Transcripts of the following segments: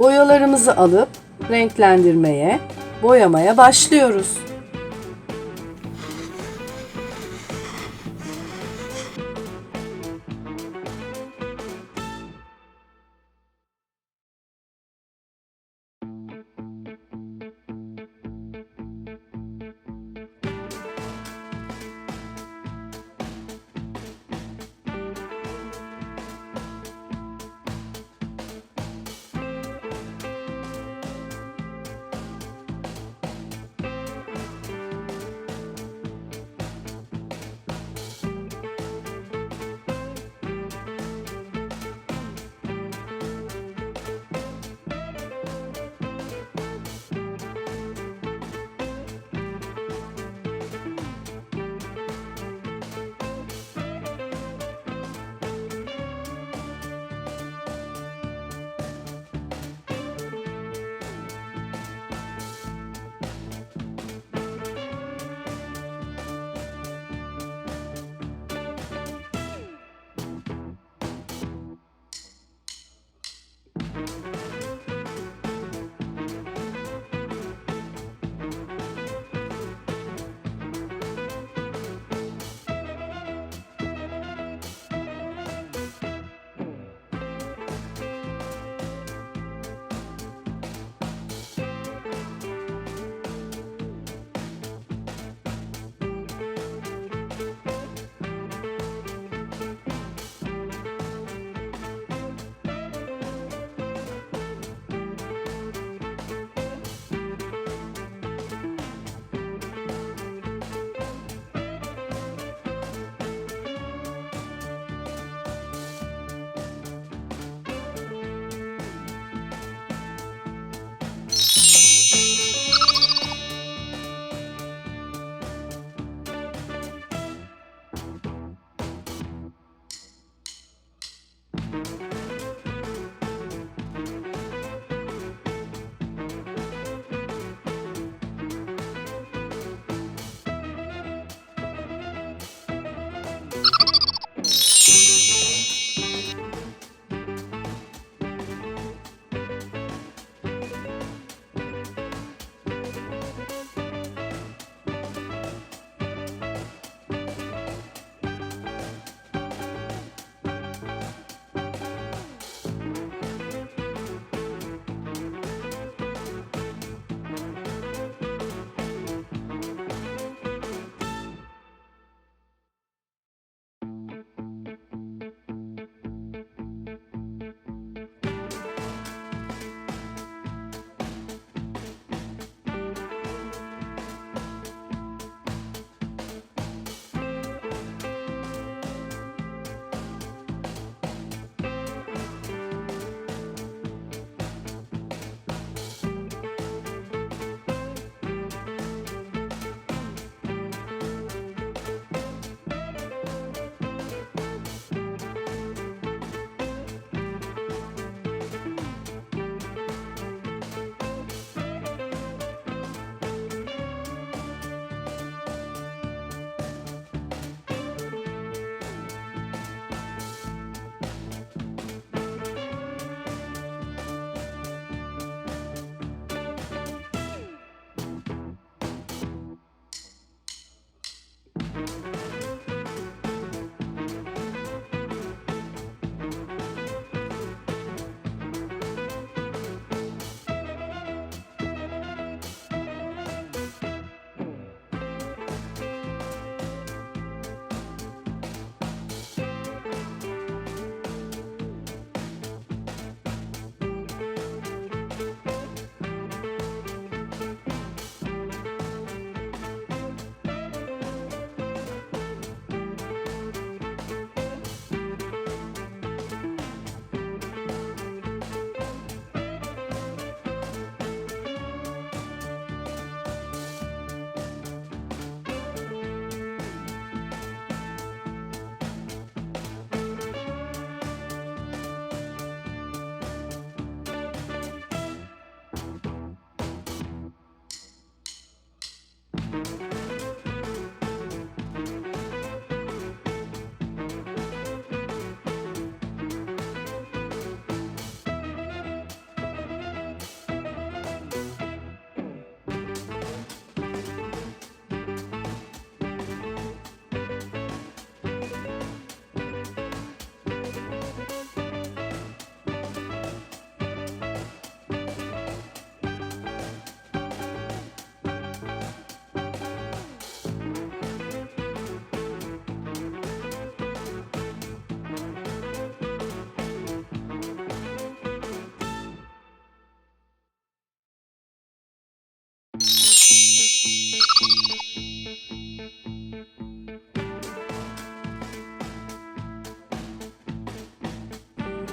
Boyalarımızı alıp renklendirmeye, boyamaya başlıyoruz.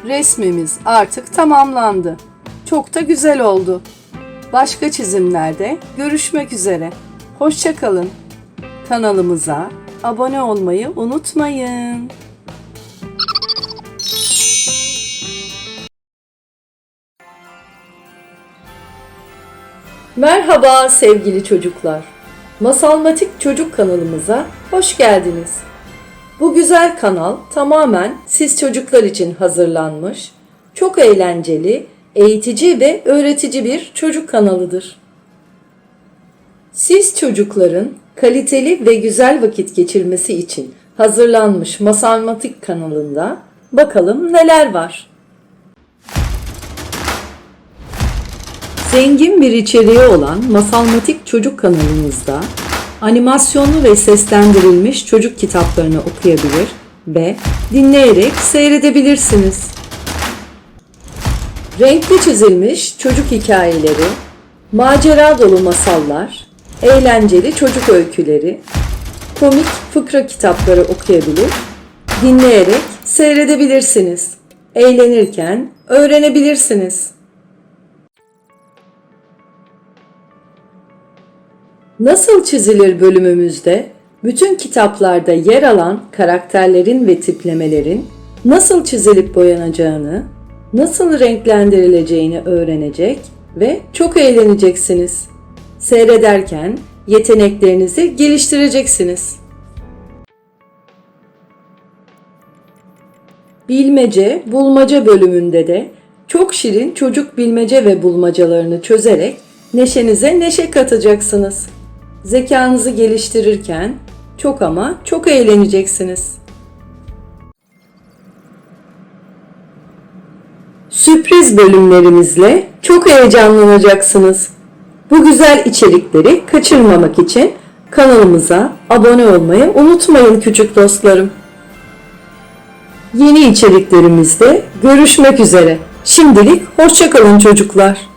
Resmimiz artık tamamlandı. Çok da güzel oldu. Başka çizimlerde görüşmek üzere. Hoşçakalın. Kanalımıza abone olmayı unutmayın. Merhaba sevgili çocuklar. Masalmatik Çocuk kanalımıza hoş geldiniz. Bu güzel kanal tamamen siz çocuklar için hazırlanmış, çok eğlenceli, eğitici ve öğretici bir çocuk kanalıdır. Siz çocukların kaliteli ve güzel vakit geçirmesi için hazırlanmış Masalmatik kanalında bakalım neler var. Zengin bir içeriği olan Masalmatik Çocuk kanalımızda animasyonlu ve seslendirilmiş çocuk kitaplarını okuyabilir ve dinleyerek seyredebilirsiniz. Renkli çizilmiş çocuk hikayeleri, macera dolu masallar, eğlenceli çocuk öyküleri, komik fıkra kitapları okuyabilir, dinleyerek seyredebilirsiniz. Eğlenirken öğrenebilirsiniz. Nasıl çizilir bölümümüzde bütün kitaplarda yer alan karakterlerin ve tiplemelerin nasıl çizilip boyanacağını, nasıl renklendirileceğini öğrenecek ve çok eğleneceksiniz. Seyrederken yeteneklerinizi geliştireceksiniz. Bilmece, bulmaca bölümünde de çok şirin çocuk bilmece ve bulmacalarını çözerek neşenize neşe katacaksınız. Zekanızı geliştirirken çok ama çok eğleneceksiniz. Sürpriz bölümlerimizle çok heyecanlanacaksınız. Bu güzel içerikleri kaçırmamak için kanalımıza abone olmayı unutmayın küçük dostlarım. Yeni içeriklerimizde görüşmek üzere. Şimdilik hoşçakalın çocuklar.